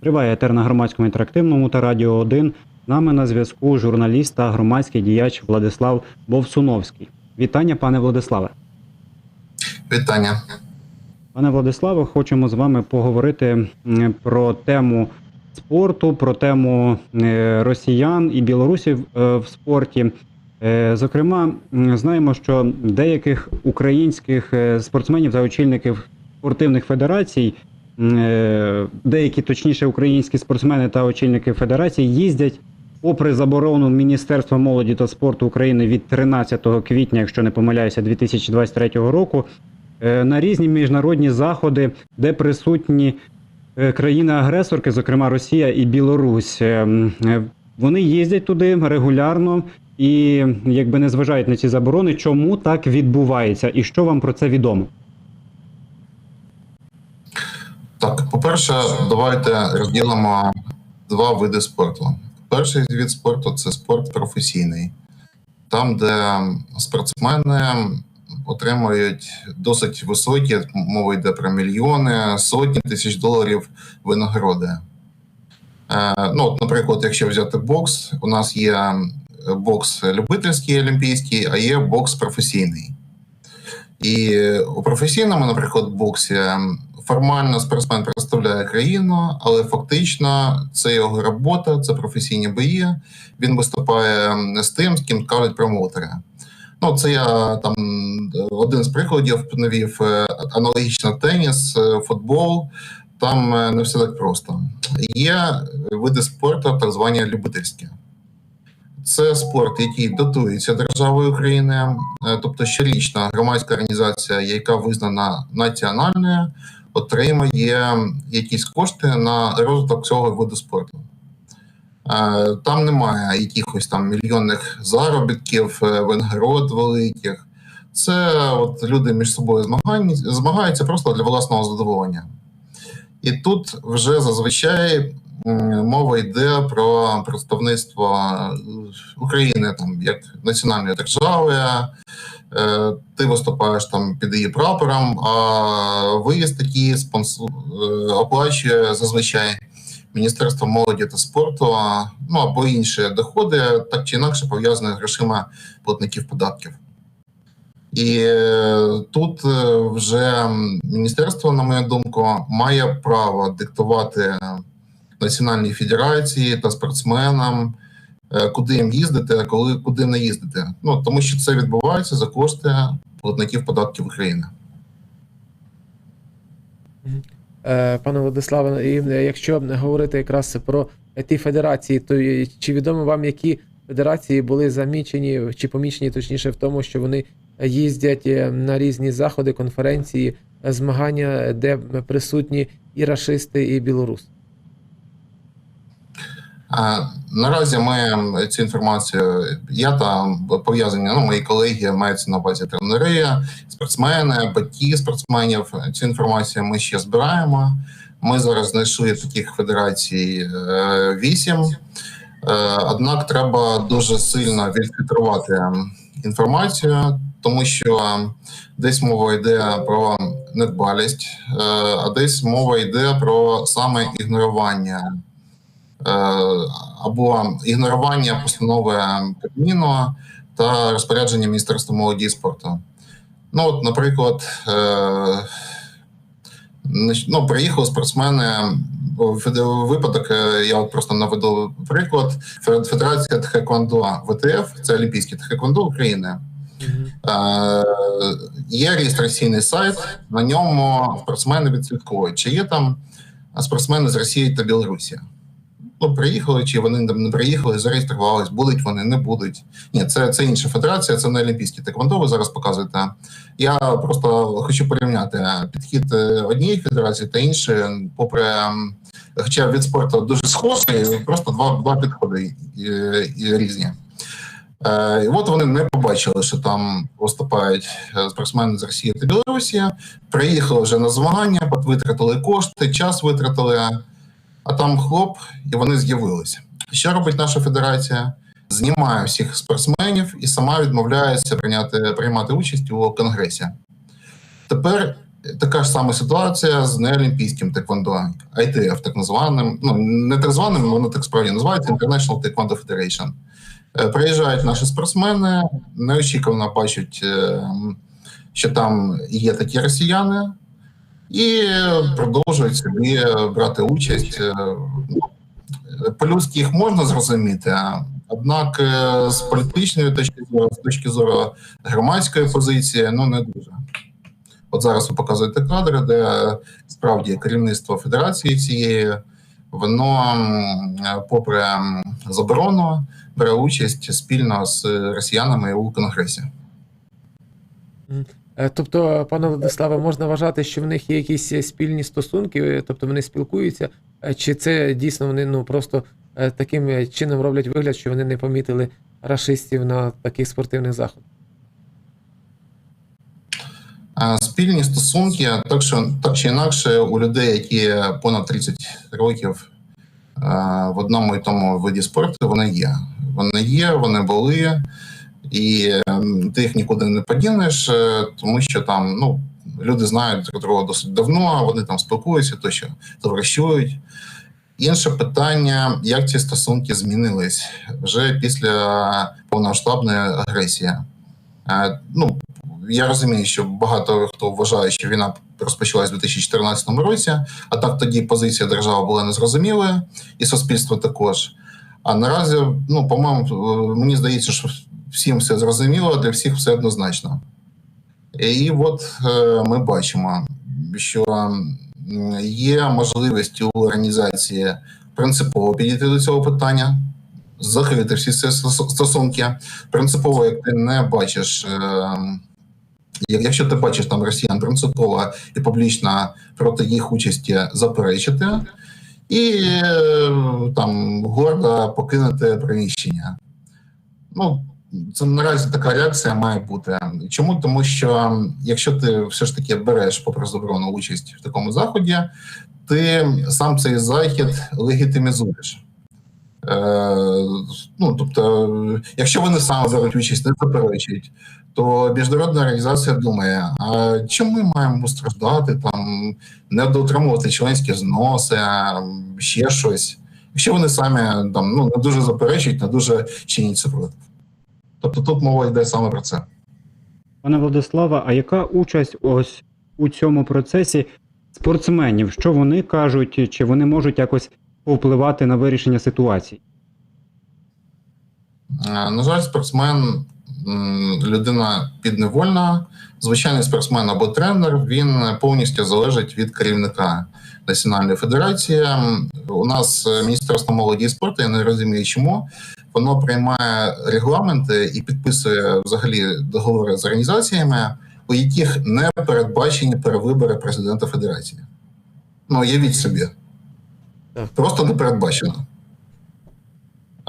Триває етер на громадському інтерактивному та Радіо 1. З нами на зв'язку журналіст та громадський діяч Владислав Бовсуновський. Вітання, пане Владиславе. Вітання. Пане Владиславе, хочемо з вами поговорити про тему спорту, про тему е, росіян і білорусів е, в спорті. Е, Зокрема, знаємо, що деяких українських спортсменів та очільників спортивних федерацій, деякі точніше українські спортсмени та очільники федерацій їздять. Попри заборону Міністерства молоді та спорту України від 13 квітня, якщо не помиляюся, 2023 року, е, на різні міжнародні заходи, де присутні е, країни-агресорки, зокрема Росія і Білорусь. Е, е, Вони їздять туди регулярно і якби не зважають на ці заборони. Чому так відбувається, і що вам про це відомо? Так, по-перше, давайте розділимо два види спорту. Перший від спорту це спорт професійний, там, де спортсмени отримують досить високі, мова йде про мільйони, сотні тисяч доларів винагороди. Е, ну, от, наприклад, якщо взяти бокс, у нас є бокс любительський олімпійський, а є бокс професійний. І у професійному, наприклад, боксі формально спортсмен представляє країну, але фактично це його робота, це професійні бої. Він виступає з тим, з ким кажуть промоутери. Ну, це я там один з прикладів навів е, аналогічно теніс, е, футбол. Там е, не все так просто. Є види спорту, так звані любительські. Це спорт, який дотується державою України, е, тобто щорічна громадська організація, яка визнана національною, отримає якісь кошти на розвиток цього виду спорту. Е, Там немає якихось там мільйонних заробітків, е, винагород великих. Це от люди між собою змагаються просто для власного задоволення. І тут вже зазвичай мова йде про представництво України там як національної держави. Е, Ти виступаєш там під її прапором, а виїзд такий спонсор е, оплачує зазвичай Міністерство молоді та спорту, ну або інші доходи, так чи інакше пов'язані з грошима платників податків. І е, тут вже міністерство, на мою думку, має право диктувати національній федерації та спортсменам, куди їм їздити, а коли куди не їздити. Ну тому що це відбувається за кошти платників податків України. Е, Пане Владиславе, і е, якщо говорити якраз про ті федерації, то е, чи відомо вам, які федерації були замічені чи помічені точніше в тому, що вони їздять е, на різні заходи, конференції, е, змагання, де присутні і рашисти, і білоруси? Наразі ми цю інформацію, я там пов'язані, ну, мої колеги маються на увазі тренери, спортсмени, батьки спортсменів. Цю інформацію ми ще збираємо. Ми зараз знайшли таких федерацій е, вісім. Е, Однак треба дуже сильно відфільтрувати інформацію, тому що десь мова йде про недбалість, е, а десь мова йде про саме ігнорування або ігнорування постанови Кабміну та розпорядження Міністерства молоді і спорту. Ну, от, наприклад, е, ну, приїхали спортсмени. Випадок, е, я от просто наведу приклад. Фе- Федерація Тхеквондо ВТФ, це Олімпійське Тхеквондо України. Е, Є реєстраційний сайт, на ньому спортсмени відслідковують, чи є там спортсмени з Росії та Білорусі. Ну, приїхали, чи вони там не приїхали, зареєструвались, будуть вони, не будуть. Ні, це, це інша федерація, це не Олімпійські Теквондо, ви зараз показуєте. Я просто хочу порівняти підхід е, однієї федерації та іншої, попри хоча від спорту дуже схожий, просто два, два підходи е, і різні. Е, І от вони не побачили, що там виступають е, спортсмени з Росії та Білорусі. Приїхали вже на змагання, витратили кошти, час витратили, а там хлоп, і вони з'явилися. Що робить наша федерація? Знімає всіх спортсменів і сама відмовляється прийняти, приймати участь у конгресі. Тепер Така ж сама ситуація з неолімпійським теквондо, ITF, так званим. Ну, не так званим, воно так справді називається International Taekwondo Federation. Е, Приїжджають наші спортсмени, неочікувано бачать, е, що там є такі росіяни, і продовжують собі брати участь. Е, ну, По-людськи їх можна зрозуміти, однак е, з політичної точки зору, з точки зору громадської позиції, ну не дуже. От зараз ви показуєте кадри, де справді керівництво федерації цієї, воно, попри заборону, бере участь спільно з росіянами у конгресі. Е, Тобто, пане Владиславе, можна вважати, що в них є якісь е, спільні стосунки, е, тобто вони спілкуються, чи це дійсно вони ну просто таким чином роблять вигляд, що вони не помітили рашистів на таких спортивних заходах? Спільні стосунки, так що так чи інакше, у людей, які понад 30 років в одному і тому виді спорту, вони є. Вони є, вони були, і ем, ти їх нікуди не подінеш, е, тому що там ну, люди знають друг досить давно, вони там спілкуються, тощо товаришують. Інше питання, як ці стосунки змінились вже після повномасштабної агресії. Е, Ну, я розумію, що багато хто вважає, що війна розпочалась у 2014 році, а так тоді позиція держави була незрозумілою, і суспільство також. А наразі, ну, по-моєму, е, мені здається, що всім все зрозуміло, для всіх все однозначно. І от е, ми бачимо, що є можливість у організації принципово підійти до цього питання, закрити всі ці стосунки. Принципово, як ти не бачиш. Е, Якщо ти бачиш там росіян принципово і публічно проти їх участі заперечити, і е, там гордо покинути приміщення. Ну, це наразі така реакція має бути. Чому? Тому що якщо ти все ж таки береш попри заборону участь в такому заході, ти сам цей захід легітимізуєш. Е, ну, тобто, якщо вони саме беруть участь, не заперечують, то міжнародна організація думає: а чим ми маємо страждати, там не дотримувати членські взноси, ще щось. Якщо вони самі там ну не дуже заперечують, не дуже чинять супротив. Тобто тут мова йде саме про це. Пане Владиславе, а яка участь ось у цьому процесі спортсменів? Що вони кажуть, чи вони можуть якось повпливати на вирішення ситуації? Е, На жаль, спортсмен людина підневольна. Звичайний спортсмен або тренер він повністю залежить від керівника Національної федерації. У нас е, Міністерство молоді і спорту, я не розумію, чому воно приймає регламенти і підписує взагалі договори з організаціями, у яких не передбачені перевибори президента федерації. Ну, уявіть собі. Просто не передбачено.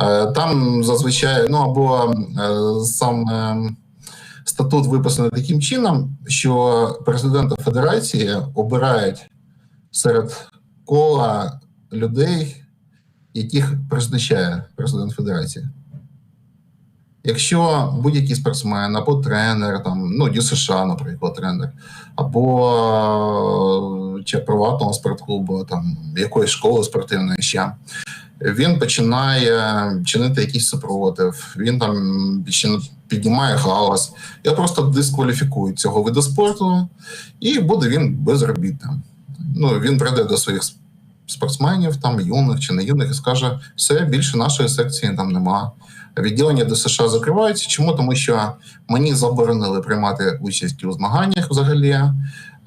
Е, Там зазвичай, ну або е, сам е, статут виписаний таким чином, що президента Федерації обирають серед кола людей, яких призначає президент Федерації. Якщо будь-який спортсмен або тренер, там, ну, Дю США, наприклад, тренер, або е, чи приватного спортклубу, там, якоїсь школи спортивної ще, він починає чинити якийсь супротив, він там піднімає галас. Я просто дискваліфікую цього виду спорту, і буде він безробітним. Ну, він прийде до своїх спортсменів, там юних чи не юних, і скаже: все, більше нашої секції там нема. Відділення до США закриваються. Чому? Тому що мені заборонили приймати участь у змаганнях взагалі.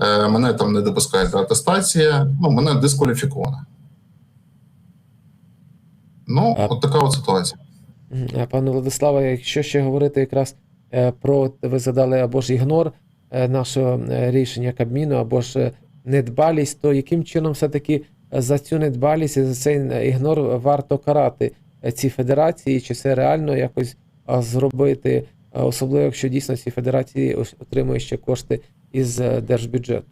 Е, мене там не допускають до атестації, ну, мене дискваліфіковано. Ну, А- от така от ситуація. Пане Владиславе, якщо ще говорити якраз е, про ви задали або ж ігнор е, нашого е, рішення Кабміну, або ж недбалість, то яким чином все-таки за цю недбалість і за цей е, ігнор варто карати е, ці федерації? Чи це реально якось зробити, особливо якщо дійсно ці федерації отримують ще кошти із е, держбюджету?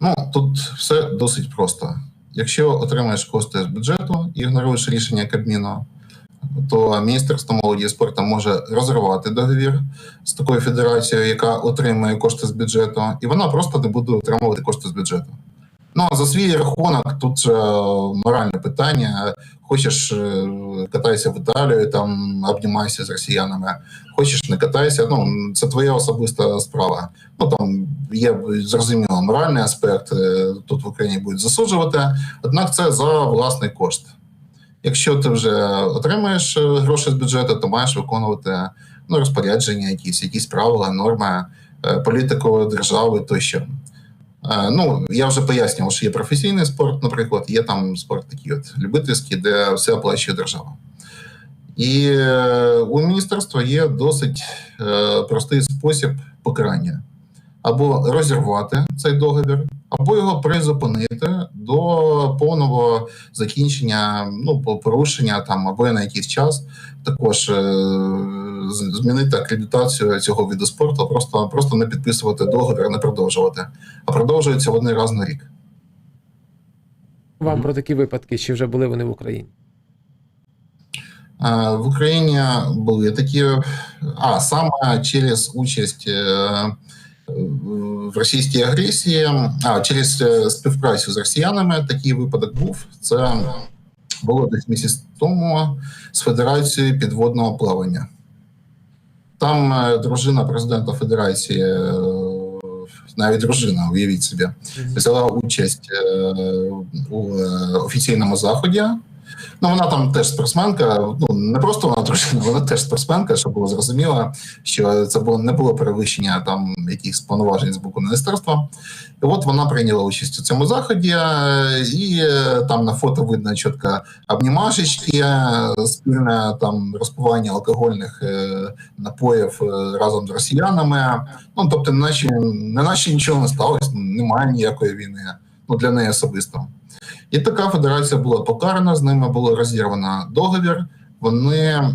Ну тут все досить просто. Якщо отримаєш кошти з бюджету і ігноруєш рішення Кабміну, то Міністерство молоді і спорту може розривати договір з такою федерацією, яка отримує кошти з бюджету, і вона просто не буде отримувати кошти з бюджету. Ну а за свій рахунок тут же моральне питання. Хочеш е, катайся в Італію, там обнімайся з росіянами. Хочеш не катайся. Ну це твоя особиста справа. Ну там є зрозуміло моральний аспект. е, Тут в Україні будуть засуджувати. Однак це за власний кошт. Якщо ти вже отримаєш е, гроші з бюджету, то маєш виконувати ну, розпорядження, якісь, якісь правила, норми, е, політику держави тощо. Е, Ну, я вже пояснював, що є професійний спорт, наприклад, є там спорт такий от любительський, де все оплачує держава. І у міністерства є досить простий спосіб покарання: або розірвати цей договір, або його призупинити до повного закінчення, ну, порушення там або на якийсь час. Також е, змінити акредитацію цього виду спорту, просто, просто не підписувати договір, не продовжувати, а продовжується один раз на рік. Вам про такі випадки, чи вже були вони в Україні? Е, В Україні були такі, а саме через участь е, в російській агресії, а через е, співпрацю з росіянами такий випадок був. Це було десь місяць тому з Федерацією підводного плавання. Там е, дружина президента Федерації, е, навіть дружина, уявіть собі, взяла участь у офіційному заході. Ну, вона там теж спортсменка. Ну не просто вона дружина, вона теж спортсменка, щоб було зрозуміло, що це було не було перевищення там якихось повноважень з боку міністерства. І от вона прийняла участь у цьому заході, е, і е, там на фото видно чітко обнімашечки, е, спільне там розпивання алкогольних напоїв разом з росіянами. Ну тобто, наче не наче нічого не сталося, немає ніякої війни. Ну для неї особисто. І така федерація була покарана, з ними було розірвано договір. Вони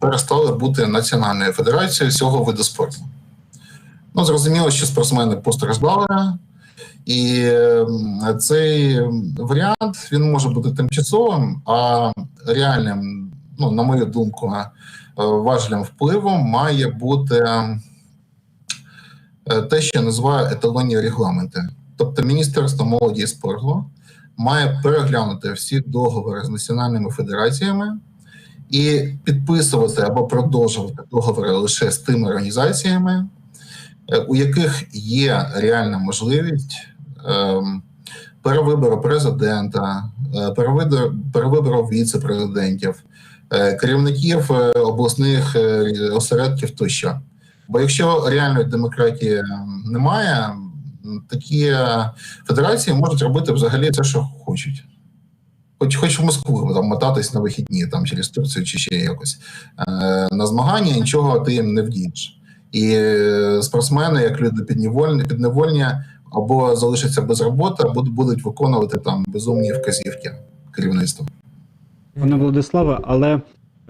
перестали бути національною федерацією цього виду спорту. Ну, зрозуміло, що спортсмени постраждали, і цей варіант він може бути тимчасовим, а реальним, ну, на мою думку, е, важливим впливом має бути е, те, що я називаю еталонні регламенти. Тобто Міністерство молоді і спорту має переглянути всі договори з національними федераціями і підписувати або продовжувати договори лише з тими організаціями, е, у яких є реальна можливість ем, перевибору президента, е, перевибору, віце-президентів, е, керівників обласних осередків тощо. Бо якщо реальної демократії ем, немає, такі е, федерації можуть робити взагалі те, що хочуть. Хоч, хоч в Москву там мотатись на вихідні там через Турцію чи ще якось е, на змагання, нічого ти їм не вдієш. І е, спортсмени, як люди підневольні, підневольні, або залишаться без роботи, або будуть виконувати там безумні вказівки керівництва. Пане Владиславе, але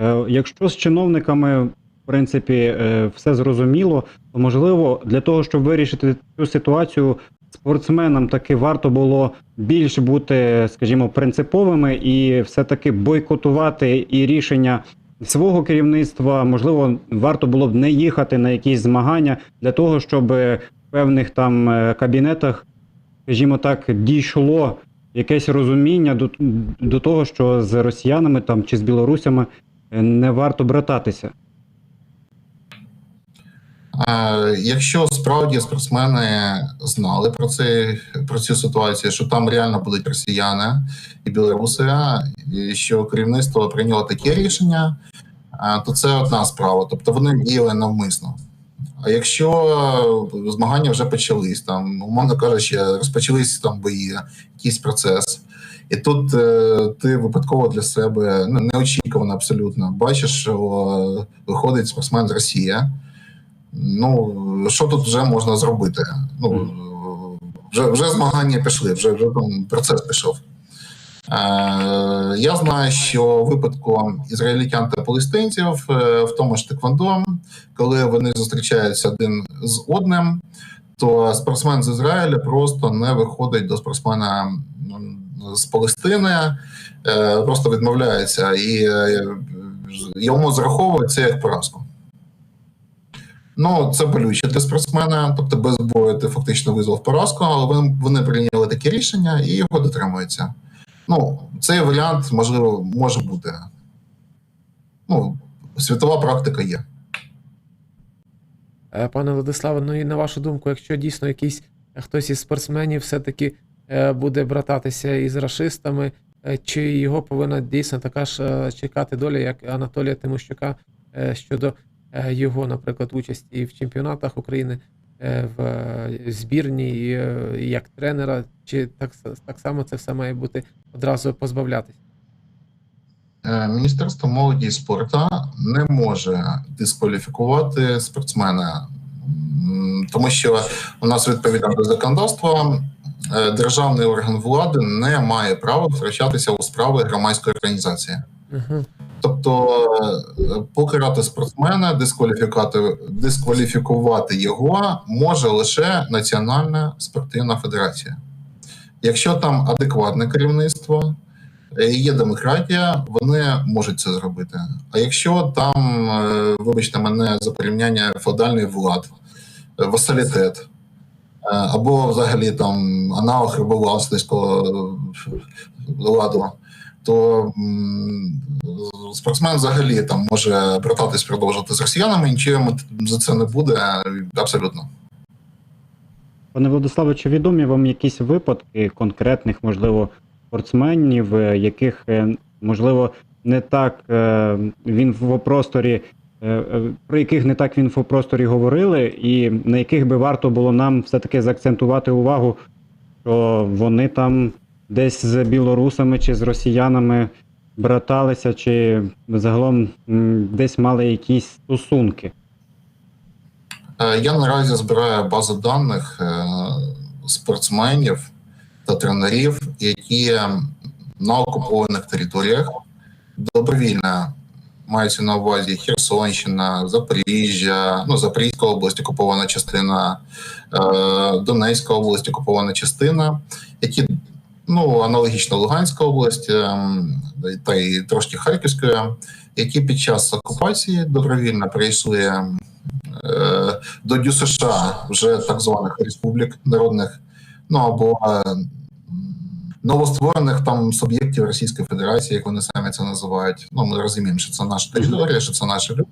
е, якщо з чиновниками, в принципі, е, все зрозуміло, можливо для того, щоб вирішити цю ситуацію, спортсменам таки варто було більш бути, скажімо, принциповими і все-таки бойкотувати і рішення свого керівництва. Можливо, варто було б не їхати на якісь змагання для того, щоб в певних там е, кабінетах, скажімо так, дійшло якесь розуміння до, до того, що з росіянами там чи з білорусями е, не варто брататися. Е, Якщо справді спортсмени знали про це про цю ситуацію, що там реально будуть росіяни і білоруси, і що керівництво прийняло таке рішення, е, то це одна справа. Тобто вони діяли навмисно. А якщо змагання вже почались, там, умовно кажучи, розпочались там бої, якийсь процес, і тут е, ти випадково для себе ну, неочікувано абсолютно бачиш, що виходить спортсмен з Росії. Ну, що тут вже можна зробити? Ну, вже, вже змагання пішли, вже, вже там процес пішов. Е, я знаю, що в випадку ізраїльтян та палестинців, е, в тому ж Теквондо, коли вони зустрічаються один з одним, то спортсмен з Ізраїля просто не виходить до спортсмена з Палестини е, просто відмовляється і е, йому зараховують це як поразку. Ну, це болюче для спортсмена, тобто без бою ти фактично визвав поразку, але вони, прийняли таке рішення і його дотримуються. Ну, цей варіант, можливо, може бути. Ну, світова практика є. Е, Пане Владиславе, ну і на вашу думку, якщо дійсно якийсь е, хтось із спортсменів все-таки е, буде брататися із рашистами, е, чи його повинна дійсно така ж чекати доля, як Анатолія Тимощука щодо його, наприклад, участі в чемпіонатах України е, в е, збірні і, е, як тренера, чи так, так само це все має бути одразу позбавлятися? Е, Міністерство молоді і спорту не може дискваліфікувати спортсмена, тому що у нас відповідно до законодавства е, державний орган влади не має права втручатися у справи громадської організації. Угу. Тобто е, покарати спортсмена, дискваліфікувати, дискваліфікувати його може лише Національна спортивна федерація. Якщо там адекватне керівництво, е, є демократія, вони можуть це зробити. А якщо там, е, вибачте мене за порівняння феодальний влад, васалітет, або взагалі там аналог риболовницького ладу, то спортсмен взагалі там може брататись продовжувати з росіянами, нічого за це не буде абсолютно. Пане Владиславе, чи відомі вам якісь випадки конкретних, можливо, спортсменів, е, яких, е, можливо, не так е, в інфопросторі, про яких не так в інфопросторі говорили, і на яких би варто було нам все-таки заакцентувати увагу, що вони там десь з білорусами чи з росіянами браталися, чи загалом десь мали якісь стосунки. Е, Я наразі збираю базу даних е, спортсменів та тренерів, які на окупованих територіях добровільно мається на увазі Херсонщина, Запоріжжя, ну Запорізька область, окупована частина, е, Донецька область, окупована частина, які ну аналогічно Луганська область ем, та й трошки Харківської, які під час окупації добровільно прийшли е, до ДЮСШ вже так званих республік народних, ну або е, новостворених там суб'єктів Російської Федерації, як вони самі це називають. Ну, ми розуміємо, що це наша територія, що це наші люди.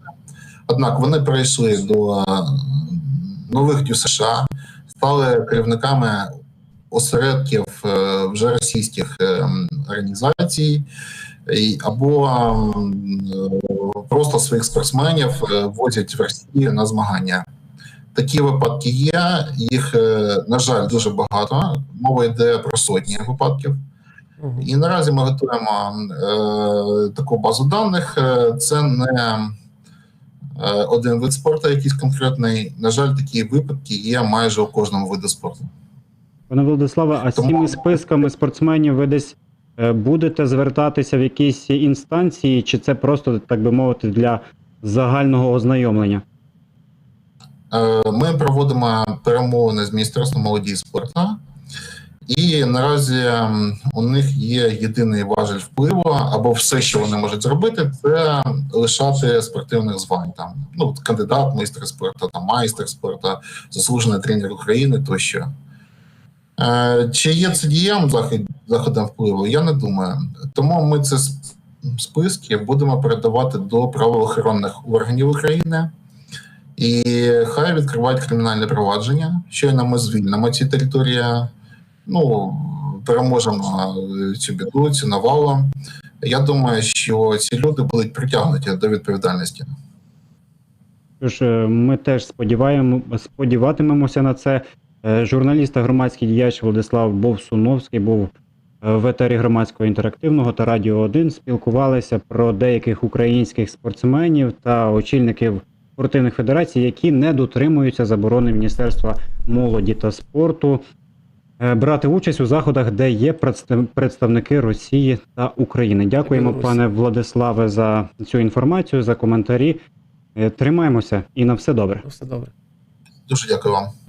Однак вони прийшли до е, нових ДЮСШ, стали керівниками осередків е, вже російських е, організацій, або е, просто своїх спортсменів возять в Росію на змагання. Такі випадки є. Їх, на жаль, дуже багато. Мова йде про сотні випадків. І наразі ми готуємо е, таку базу даних. Це не один вид спорту, якийсь конкретний. На жаль, такі випадки є майже у кожному виді спорту. Пане Владиславе, а з цими списками спортсменів ви десь е, будете звертатися в якісь інстанції, чи це просто, так би мовити, для загального ознайомлення? Е, Ми проводимо перемовини з Міністерством молоді і спорту, і наразі у них є єдиний важель впливу, або все, що вони можуть зробити, це лишати спортивних звань. Там ну кандидат, майстер спорту, там майстер спорту, заслужений тренер України тощо. Е, Чи є це діям заходом впливу? Я не думаю. Тому ми сп- списки будемо передавати до правоохоронних органів України. І хай відкривають кримінальне провадження. Щойно ми звільнимо ці території, ну переможемо е, цю біду, цю навалу. Я думаю, що ці люди будуть притягнуті до відповідальності. Тож е, ми теж сподіваємо, сподіватимемося на це. Е, Журналіст та громадський діяч Владислав Бовсуновський був е, в етері громадського інтерактивного та Радіо 1. Спілкувалися про деяких українських спортсменів та очільників спортивних федерацій, які не дотримуються заборони Міністерства молоді та спорту е, брати участь у заходах, де є представники Росії та України. Дякуємо, пане Владиславе, за цю інформацію, за коментарі. Тримаємося і на все добре. Ну, все добре. Дуже дякую вам.